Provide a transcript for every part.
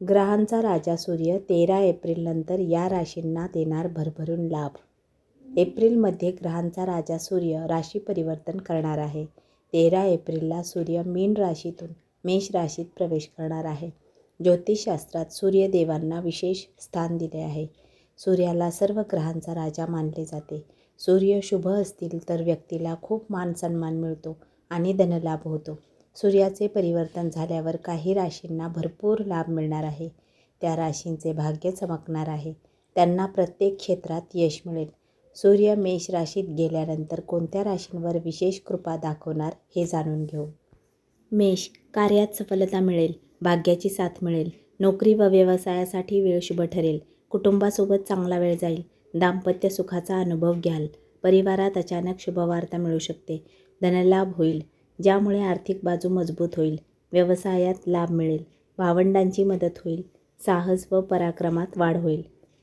ग्रहांचा राजा सूर्य तेरा एप्रिलनंतर या राशींना देणार भरभरून लाभ. एप्रिलमध्ये ग्रहांचा राजा सूर्य राशी परिवर्तन करणार आहे. तेरा एप्रिलला सूर्य मीन राशीतून मेष राशीत प्रवेश करणार आहे. ज्योतिषशास्त्रात सूर्यदेवांना विशेष स्थान दिले आहे. सूर्याला सर्व ग्रहांचा राजा मानले जाते. सूर्य शुभ असतील तर व्यक्तीला खूप मान सन्मान मिळतो आणि धनलाभ होतो. सूर्याचे परिवर्तन झाल्यावर काही राशींना भरपूर लाभ मिळणार आहे. त्या राशींचे भाग्य चमकणार आहे. त्यांना प्रत्येक क्षेत्रात यश मिळेल. सूर्य मेष राशीत गेल्यानंतर कोणत्या राशींवर विशेष कृपा दाखवणार हे जाणून घेऊ. मेष कार्यात सफलता मिळेल भाग्याची साथ मिळेल नोकरी व व्यवसायासाठी वेळ शुभ ठरेल कुटुंबासोबत चांगला वेळ जाईल दाम्पत्य सुखाचा अनुभव घ्याल परिवारात अचानक शुभवार्ता मिळू शकते धनलाभ होईल ज्यामुळे आर्थिक बाजू मजबूत होईल व्यवसायात लाभ मिळेल भावंडांची मदत होईल साहस व पराक्रमात वाढ होईल.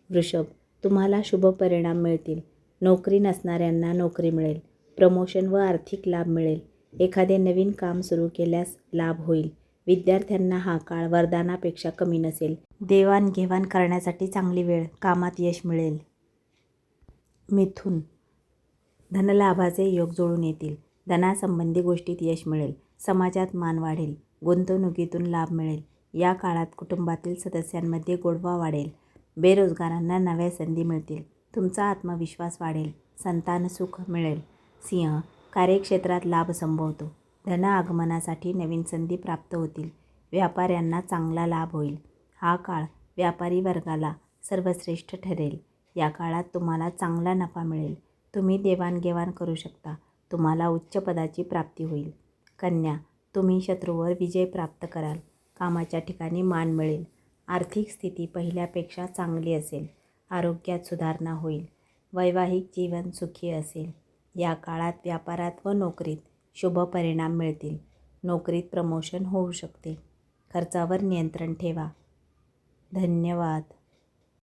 वृषभ तुम्हाला शुभ परिणाम मिळतील. नोकरी नसणाऱ्यांना नोकरी मिळेल. प्रमोशन व आर्थिक लाभ मिळेल. एखादे नवीन काम सुरू केल्यास लाभ होईल. विद्यार्थ्यांना हा काळ वरदानापेक्षा कमी नसेल. देवाणघेवाण करण्यासाठी चांगली वेळ कामात यश मिळेल. मिथुन धनलाभाचे योग जुळून येतील. धनासंबंधी गोष्टीत यश मिळेल समाजात मान वाढेल गुंतवणुकीतून लाभ मिळेल या काळात कुटुंबातील सदस्यांमध्ये गोडवा वाढेल बेरोजगारांना नव्या संधी मिळतील तुमचा आत्मविश्वास वाढेल संतान सुख मिळेल. सिंह कार्यक्षेत्रात लाभ संभवतो धन आगमनासाठी नवीन संधी प्राप्त होतील व्यापाऱ्यांना चांगला लाभ होईल. हा काळ व्यापारी वर्गाला सर्वश्रेष्ठ ठरेल. या काळात तुम्हाला चांगला नफा मिळेल. तुम्ही देवाणघेवाण करू शकता. तुम्हाला उच्च पदाची प्राप्ती होईल. कन्या तुम्ही शत्रूवर विजय प्राप्त कराल. कामाच्या ठिकाणी मान मिळेल. आर्थिक स्थिती पहिल्यापेक्षा चांगली असेल. आरोग्यात सुधारणा होईल. वैवाहिक जीवन सुखी असेल. या काळात व्यापारात व नोकरीत शुभ परिणाम मिळतील. नोकरीत प्रमोशन होऊ शकते. खर्चावर नियंत्रण ठेवा. धन्यवाद.